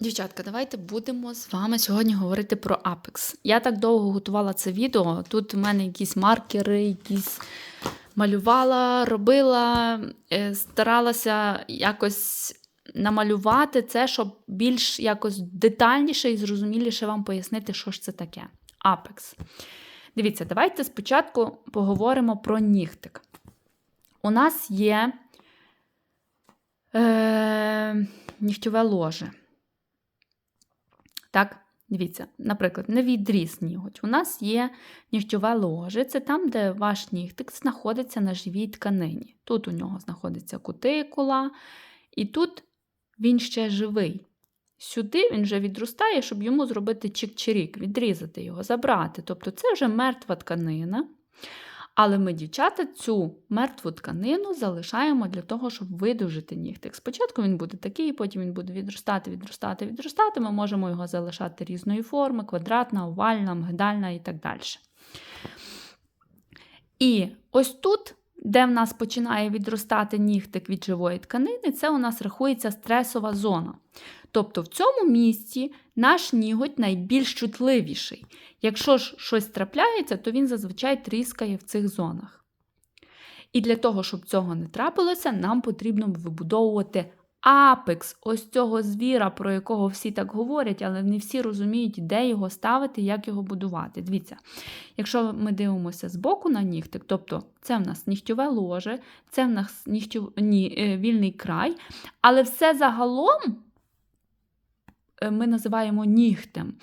Дівчатка, давайте будемо з вами сьогодні говорити про Apex. Я так довго готувала це відео. Тут у мене якісь маркери, якісь малювала, робила, е, старалася якось намалювати це, щоб більш якось детальніше і зрозуміліше вам пояснити, що ж це таке. Apex. Дивіться, давайте спочатку поговоримо про нігтик. У нас є е, нігтьове ложе. Так, дивіться, наприклад, не відріз ніготь. У нас є нігтьове ложе, це там, де ваш нігтик знаходиться на живій тканині. Тут у нього знаходиться кутикула, і тут він ще живий. Сюди він вже відростає, щоб йому зробити чик-чирік, відрізати його, забрати. Тобто це вже мертва тканина. Але ми, дівчата, цю мертву тканину залишаємо для того, щоб видужити нігтик. Спочатку він буде такий, потім він буде відростати, відростати, відростати. Ми можемо його залишати різної форми, квадратна, овальна, мигдальна і так далі. І ось тут, де в нас починає відростати нігтик від живої тканини, це у нас рахується стресова зона. Тобто в цьому місці наш ніготь найбільш чутливіший. Якщо ж щось трапляється, то він зазвичай тріскає в цих зонах. І для того, щоб цього не трапилося, нам потрібно вибудовувати апекс ось цього звіра, про якого всі так говорять, але не всі розуміють, де його ставити, як його будувати. Дивіться, якщо ми дивимося збоку на нігтик, тобто це в нас нігтьове ложе, це в нас нігтю... Ні, е, вільний край, але все загалом ми називаємо нігтем.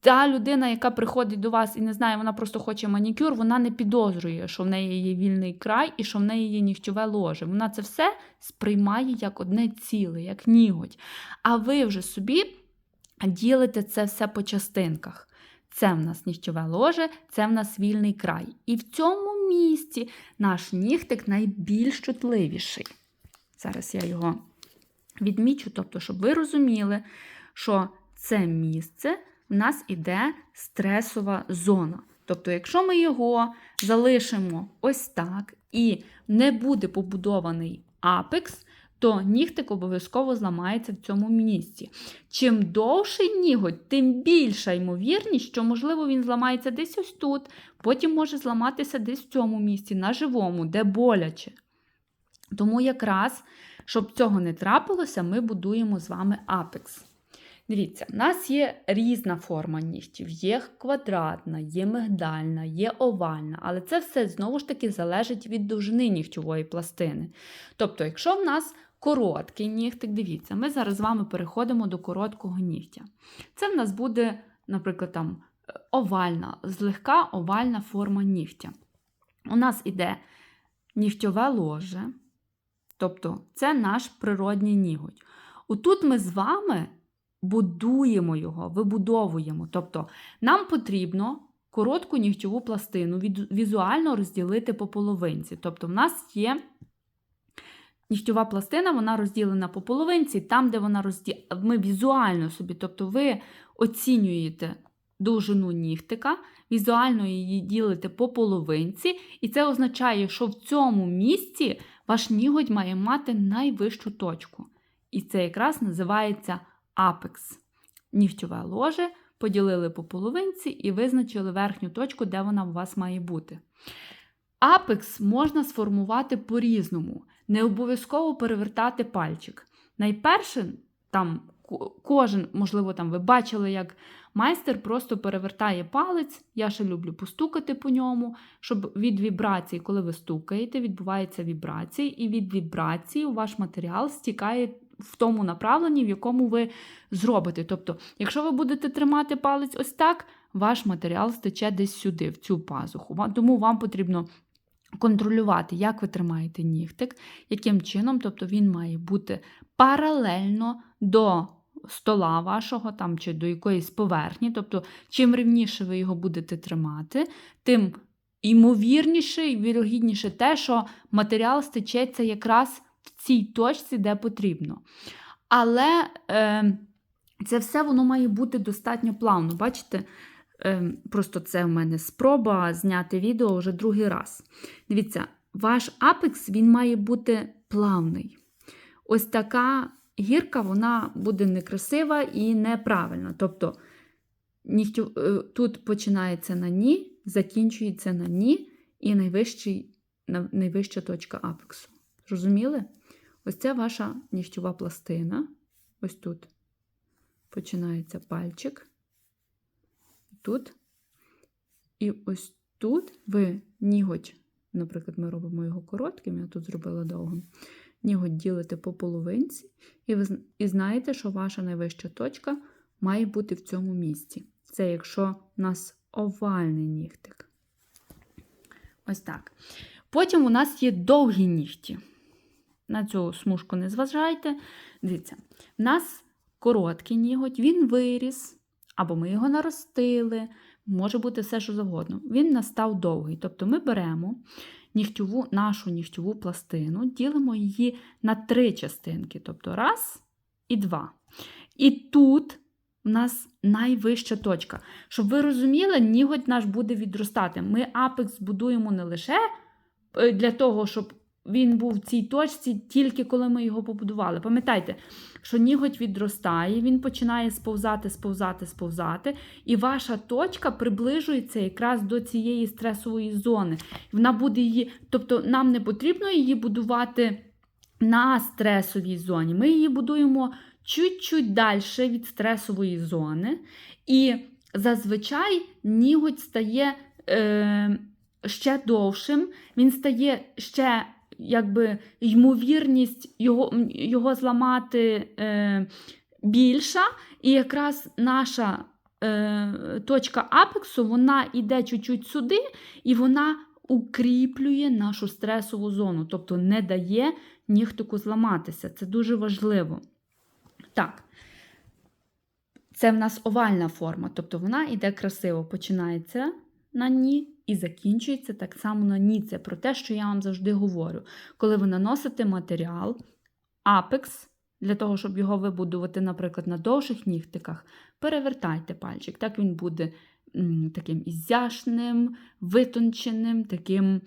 Та людина, яка приходить до вас і не знає, вона просто хоче манікюр, вона не підозрює, що в неї є вільний край і що в неї є нігтьове ложе. Вона це все сприймає як одне ціле, як ніготь. А ви вже собі ділите це все по частинках. Це в нас нігтьове ложе, це в нас вільний край. І в цьому місці наш нігтик найбільш чутливіший. Зараз я його відмічу, тобто, щоб ви розуміли, що це місце в нас іде стресова зона. Тобто, якщо ми його залишимо ось так і не буде побудований апекс, то нігтик обов'язково зламається в цьому місці. Чим довший ніготь, тим більша ймовірність, що, можливо, він зламається десь ось тут, потім може зламатися десь в цьому місці, на живому, де боляче. Тому якраз, щоб цього не трапилося, ми будуємо з вами апекс. Дивіться, в нас є різна форма нігтів, є квадратна, є мигдальна, є овальна, але це все знову ж таки залежить від довжини нігтьової пластини. Тобто, якщо в нас короткий нігтик, дивіться, ми зараз з вами переходимо до короткого нігтя. Це в нас буде, наприклад, там овальна, злегка овальна форма нігтя. У нас іде нігтьове ложе, тобто це наш природній ніготь. Отут ми з вами будуємо його, вибудовуємо. Тобто нам потрібно коротку нігтьову пластину візуально розділити по половинці. Тобто, в нас є нігтьова пластина, вона розділена по половинці, там, де вона розділена, ми візуально собі, тобто ви оцінюєте довжину нігтика, візуально її ділите по половинці, і це означає, що в цьому місці ваш ніготь має мати найвищу точку. І це якраз називається апекс. Нігтьове ложе поділили по половинці і визначили верхню точку, де вона у вас має бути. Апекс можна сформувати по-різному, не обов'язково перевертати пальчик. Найперше, там кожен, можливо, там ви бачили, як майстер просто перевертає палець. Я ще люблю постукати по ньому, щоб від вібрації, коли ви стукаєте, відбувається вібрації, і від вібрації у ваш матеріал стікає в тому направленні, в якому ви зробите. Тобто, якщо ви будете тримати палець ось так, ваш матеріал стече десь сюди, в цю пазуху. Тому вам потрібно контролювати, як ви тримаєте нігтик, яким чином, тобто він має бути паралельно до стола вашого там, чи до якоїсь поверхні. Тобто, чим рівніше ви його будете тримати, тим ймовірніше і вірогідніше те, що матеріал стечеться якраз в цій точці, де потрібно. Але е, це все воно має бути достатньо плавно. Бачите? Е, Просто це в мене спроба зняти відео вже другий раз. Дивіться, ваш апекс він має бути плавний. Ось така гірка вона буде некрасива і неправильна. Тобто нігтю, е, тут починається на ні, закінчується на ні, і найвищий, найвища точка апексу. Зрозуміли? Ось це ваша нігтєва пластина. Ось тут починається пальчик. Тут. І ось тут ви ніготь, наприклад, ми робимо його коротким, я тут зробила довгим. Ніготь ділите по половинці, і ви і знаєте, що ваша найвища точка має бути в цьому місці. Це якщо у нас овальний нігтик. Ось так. Потім у нас є довгі нігті. На цю смужку не зважайте. Дивіться, в нас короткий ніготь, він виріс, або ми його наростили, може бути все, що завгодно. Він настав довгий. Тобто ми беремо нігтьову, нашу нігтьову пластину, ділимо її на три частинки, тобто раз і два. І тут у нас найвища точка. Щоб ви розуміли, ніготь наш буде відростати. Ми апекс будуємо не лише е, для того, щоб він був в цій точці, тільки коли ми його побудували. Пам'ятайте, що ніготь відростає, він починає сповзати, сповзати, сповзати, і ваша точка приближується якраз до цієї стресової зони. Вона буде її, тобто нам не потрібно її будувати на стресовій зоні. Ми її будуємо чуть-чуть далі від стресової зони. І зазвичай ніготь стає е, ще довшим, він стає ще якби ймовірність його, його зламати е, більша. І якраз наша е, точка апексу вона йде чуть-чуть сюди, і вона укріплює нашу стресову зону, тобто не дає нігтику зламатися. Це дуже важливо. Так. Це в нас овальна форма, тобто вона йде красиво, починається на ні і закінчується так само на ні. Це про те, що я вам завжди говорю. Коли ви наносите матеріал, апекс, для того, щоб його вибудувати, наприклад, на довших нігтиках, перевертайте пальчик. Так він буде таким ізяшним, витонченим, таким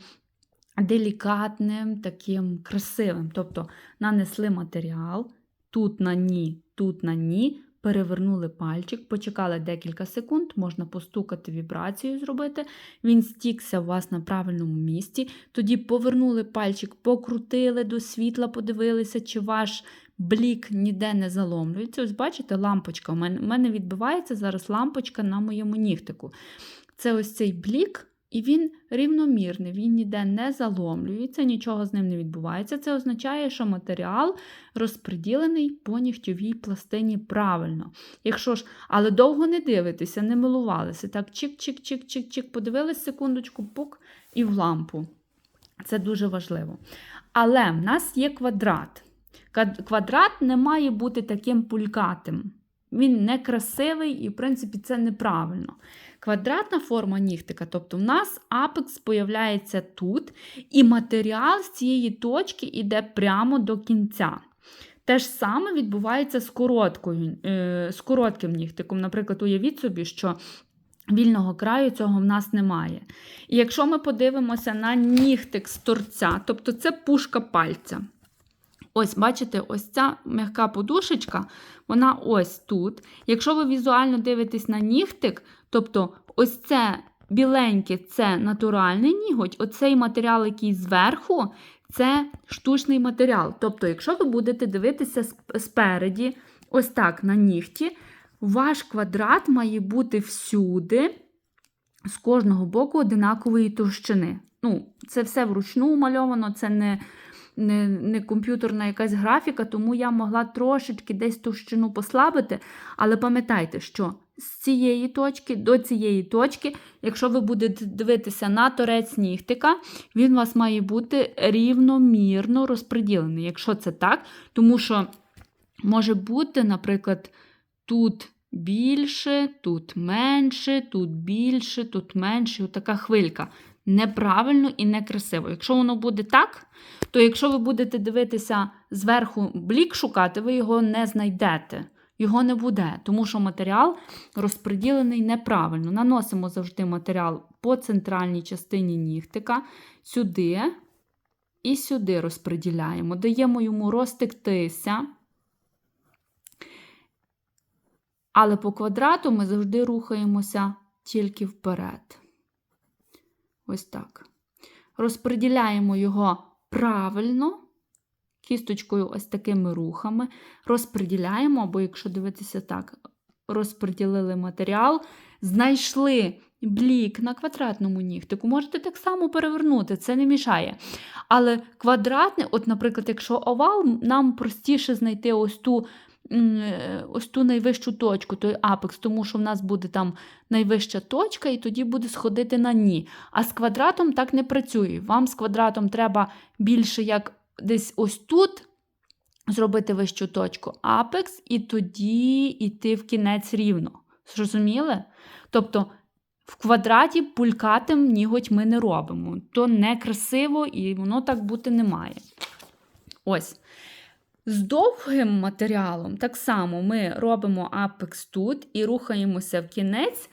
делікатним, таким красивим. Тобто нанесли матеріал, тут на ні, тут на ні, перевернули пальчик, почекали декілька секунд, можна постукати вібрацію зробити. Він стікся у вас на правильному місці. Тоді повернули пальчик, покрутили до світла, подивилися, чи ваш блік ніде не заломлюється. Ось бачите, лампочка. У мене, відбивається зараз лампочка на моєму нігтику. Це ось цей блік. І він рівномірний, він ніде не заломлюється, нічого з ним не відбувається. Це означає, що матеріал розподілений по нігтьовій пластині правильно. Якщо ж, але довго не дивитеся, не милувалися. Так, чик-чик-чик-чик-чик, подивились секундочку, пук і в лампу. Це дуже важливо. Але в нас є квадрат. Квадрат не має бути таким пулькатим. Він некрасивий і, в принципі, це неправильно. Квадратна форма нігтика, тобто в нас апекс появляється тут, і матеріал з цієї точки йде прямо до кінця. Те ж саме відбувається з, короткою, е, з коротким нігтиком. Наприклад, уявіть собі, що вільного краю цього в нас немає. І якщо ми подивимося на нігтик з торця, тобто це пушка пальця. Ось, бачите, ось ця м'яка подушечка, вона ось тут. Якщо ви візуально дивитесь на нігтик, тобто ось це біленьке це натуральний ніготь, оцей матеріал, який зверху, це штучний матеріал. Тобто, якщо ви будете дивитися спереді, ось так на нігті, ваш квадрат має бути всюди, з кожного боку одинакової товщини. Ну, це все вручну мальовано, це не не, не комп'ютерна якась графіка, тому я могла трошечки десь товщину послабити. Але пам'ятайте, що з цієї точки до цієї точки, якщо ви будете дивитися на торець нігтика, він у вас має бути рівномірно розподілений. Якщо це так, тому що може бути, наприклад, тут. Більше, тут менше, тут більше, тут менше. Отака хвилька. Неправильно і некрасиво. Якщо воно буде так, то якщо ви будете дивитися зверху блік шукати, ви його не знайдете. Його не буде, тому що матеріал розподілений неправильно. Наносимо завжди матеріал по центральній частині нігтика, сюди і сюди розподіляємо. Даємо йому розтектися. Але по квадрату ми завжди рухаємося тільки вперед. Ось так. Розподіляємо його правильно, кісточкою ось такими рухами. Розподіляємо, або, якщо дивитися так, розподілили матеріал, знайшли блік на квадратному нігтику. Можете так само перевернути, це не мішає. Але квадратний, от, наприклад, якщо овал, нам простіше знайти ось ту. Е, Ось ту найвищу точку, той апекс, тому що в нас буде там найвища точка, і тоді буде сходити на ні. А з квадратом так не працює. Вам з квадратом треба більше як десь ось тут зробити вищу точку апекс, і тоді йти в кінець рівно. Зрозуміли? Тобто в квадраті пулькатим ніготь ми не робимо. То некрасиво і воно так бути не має. Ось. З довгим матеріалом так само ми робимо апекс тут і рухаємося в кінець.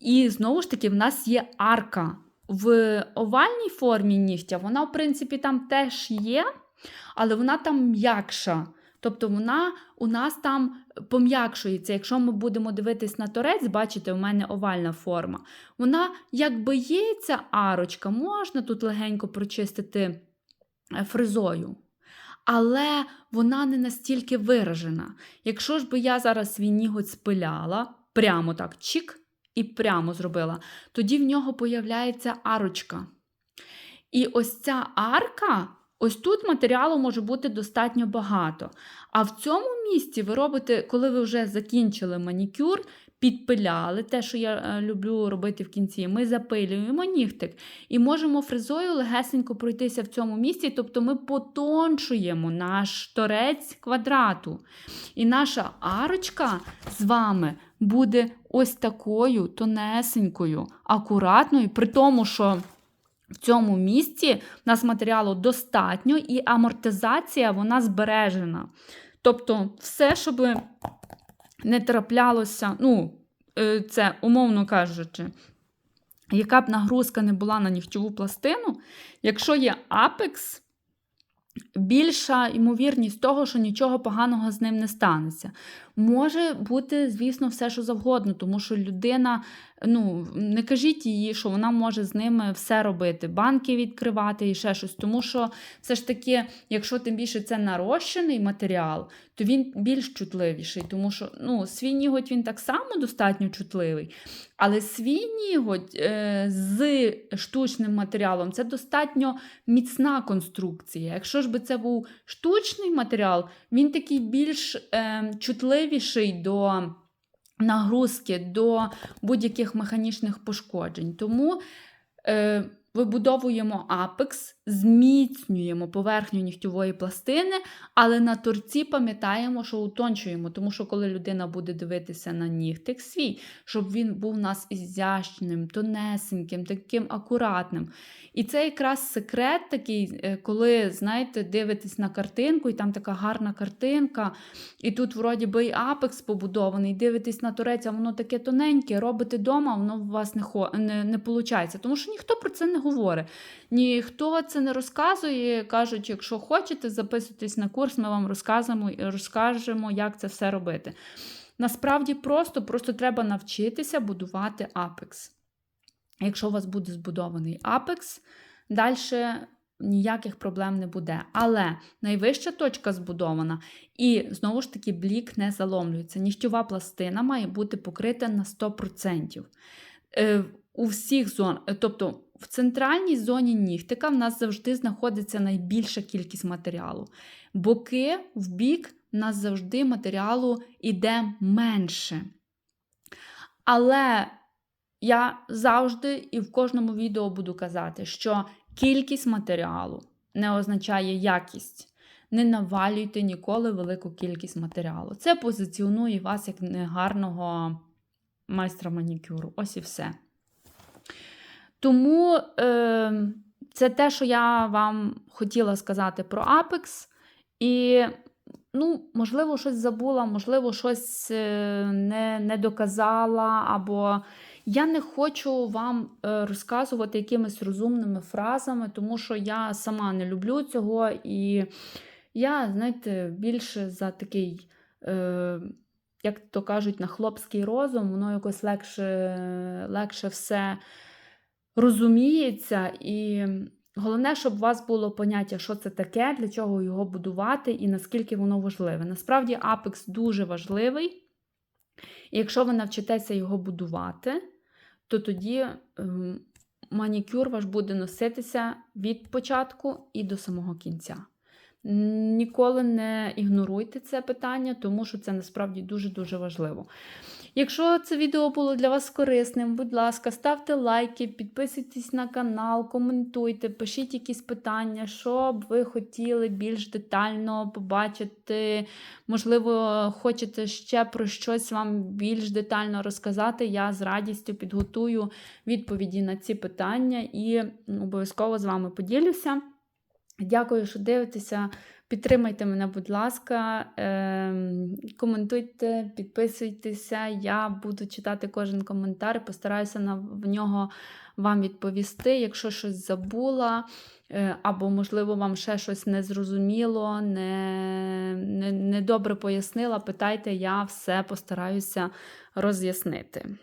І знову ж таки, в нас є арка. В овальній формі нігтя, вона, в принципі, там теж є, але вона там м'якша. Тобто вона у нас там пом'якшується. Якщо ми будемо дивитись на торець, бачите, у мене овальна форма. Вона якби є ця арочка, можна тут легенько прочистити е, фрезою. Але вона не настільки виражена. Якщо ж би я зараз свій ніготь спиляла, прямо так чік і прямо зробила, тоді в нього появляється арочка. І ось ця арка, ось тут матеріалу може бути достатньо багато. А в цьому місці ви робите, коли ви вже закінчили манікюр, підпиляли те, що я е, люблю робити в кінці, ми запилюємо нігтик і можемо фрезою легесенько пройтися в цьому місці, тобто ми потончуємо наш торець квадрату. І наша арочка з вами буде ось такою тонесенькою, акуратною, при тому, що в цьому місці в нас матеріалу достатньо і амортизація вона збережена. Тобто, все, щоб не траплялося, ну, е, це умовно кажучи, яка б нагрузка не була на нігтєву пластину, якщо є апекс, більша ймовірність того, що нічого поганого з ним не станеться. Може бути, звісно, все, що завгодно, тому що людина, ну, не кажіть їй, що вона може з ними все робити, банки відкривати і ще щось. Тому що все ж таки, якщо тим більше це нарощений матеріал, то він більш чутливіший, тому що ну, свій ніготь він так само достатньо чутливий. Але свій ніготь е, з штучним матеріалом це достатньо міцна конструкція. Якщо ж би це був штучний матеріал, він такий більш е, чутливіший до нагрузки, до будь-яких механічних пошкоджень. Тому е, вибудовуємо апекс, зміцнюємо поверхню нігтєвої пластини, але на торці пам'ятаємо, що утончуємо, тому що коли людина буде дивитися на нігтик свій, щоб він був у нас ізящним, тонесеньким, таким акуратним. І це якраз секрет такий, е, коли, знаєте, дивитесь на картинку, і там така гарна картинка, і тут, вроді би, і апекс побудований, дивитесь на торець, а воно таке тоненьке, робите вдома, воно у вас не, не, не виходить. Тому що ніхто про це не говорить. Ніхто це не розказує. Кажуть, якщо хочете, записуйтесь на курс, ми вам розкажемо, розкажемо, як це все робити. Насправді просто, просто треба навчитися будувати апекс. Якщо у вас буде збудований апекс, далі ніяких проблем не буде. Але найвища точка збудована, і знову ж таки блік не заломлюється. Нігтєва пластина має бути покрита на 100%. Е, у всіх зон, тобто в центральній зоні нігтика в нас завжди знаходиться найбільша кількість матеріалу. Боки в бік в нас завжди матеріалу йде менше. Але я завжди і в кожному відео буду казати, що кількість матеріалу не означає якість. Не навалюйте ніколи велику кількість матеріалу. Це позиціонує вас як негарного майстра манікюру. Ось і все. Тому е, це те, що я вам хотіла сказати про Apex. І, ну, можливо, щось забула, можливо, щось е, не, не доказала, або я не хочу вам е, розказувати якимись розумними фразами, тому що я сама не люблю цього. І я, знаєте, більше за такий. Е, як то кажуть, на хлопський розум, воно якось легше, легше все розуміється. І головне, щоб у вас було поняття, що це таке, для чого його будувати і наскільки воно важливе. Насправді, Apex дуже важливий. І якщо ви навчитеся його будувати, то тоді ем, манікюр ваш буде носитися від початку і до самого кінця. Ніколи не ігноруйте це питання, тому що це насправді дуже-дуже важливо. Якщо це відео було для вас корисним, будь ласка, ставте лайки, підписуйтесь на канал, коментуйте, пишіть якісь питання, що б ви хотіли більш детально побачити. Можливо, хочете ще про щось вам більш детально розказати. Я з радістю підготую відповіді на ці питання і обов'язково з вами поділюся. Дякую, що дивитеся. Підтримайте мене, будь ласка, ем, коментуйте, підписуйтеся. Я буду читати кожен коментар постараюся на в нього вам відповісти. Якщо щось забула, е, або, можливо, вам ще щось не зрозуміло, не, не, не добре пояснила, питайте, я все постараюся роз'яснити.